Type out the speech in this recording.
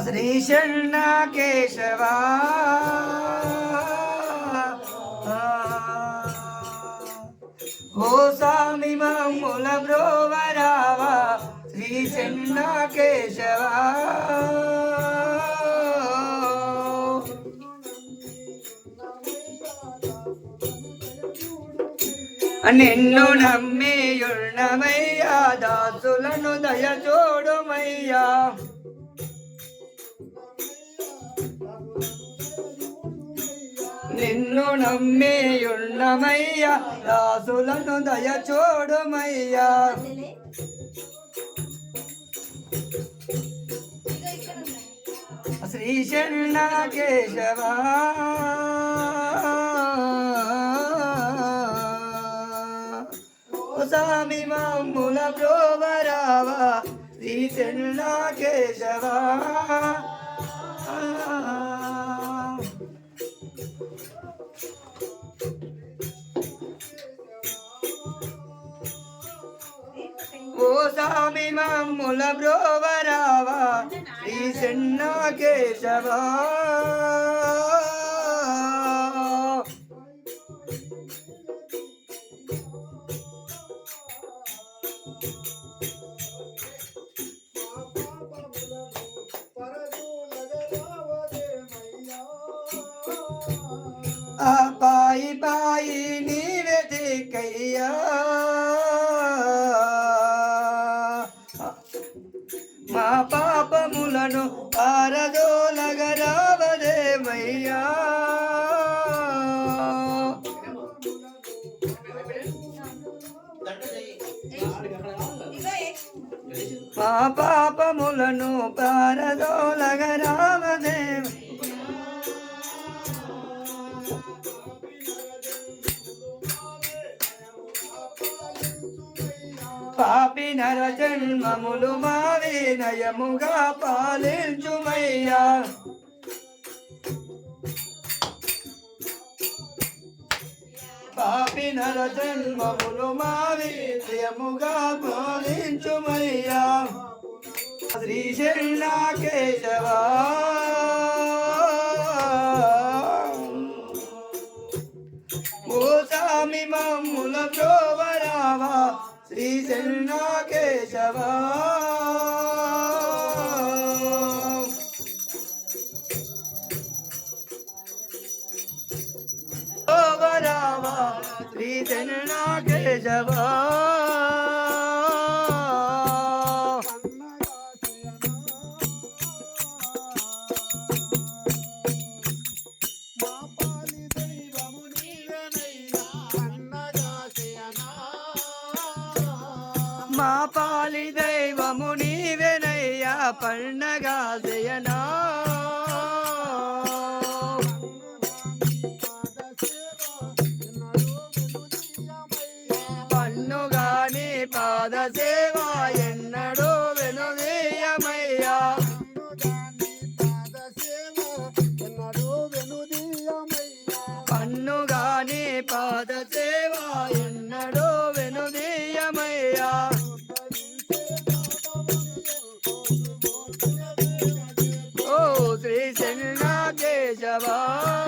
శ్రీశన్న కేశవా. ఓ స్వామి మమ్ముల బ్రోవరావా శ్రీశన్న కేశవా. నిన్ను నమ్మియున్నమయ్యా దాసులను దయ చూడుమయ్యా నిన్ను నమ్మి ఉన్నమయ్యా దాసులను దయ శ్రీ శరణ కేశవా స్వామి మామూల ప్రోవరావా శ్రీ శరణ కేశవా ఓ స్వామి మమ్ముల బ్రోవరావా శ్రీ చెన్న కేశవా. ఆ పాయి పాయి నీవే దిక్కయ్యా మా పాపములను పారదోలగరావదేమయ్యా మా పాపములను పారదోలగరావదేమ పాపి నర జన్మములు మావి నయముగా పాలించుమయ్యా. పాపి నర జన్మములు మావి నయముగా పాలించుమయ్యా. శ్రీశైల కేశవా శ్రీశైల కేశవా ప్రోవరావా శ్రీశైల కేశవా మా పాలి దైవము నీవెనయ్యా పండగ జయనా. పన్నుగాని పాద సేవ ఎన్నడూ వెనుదీయమయ్యా. పన్నుగాని పాద సేవ ఎన్న যাওয়া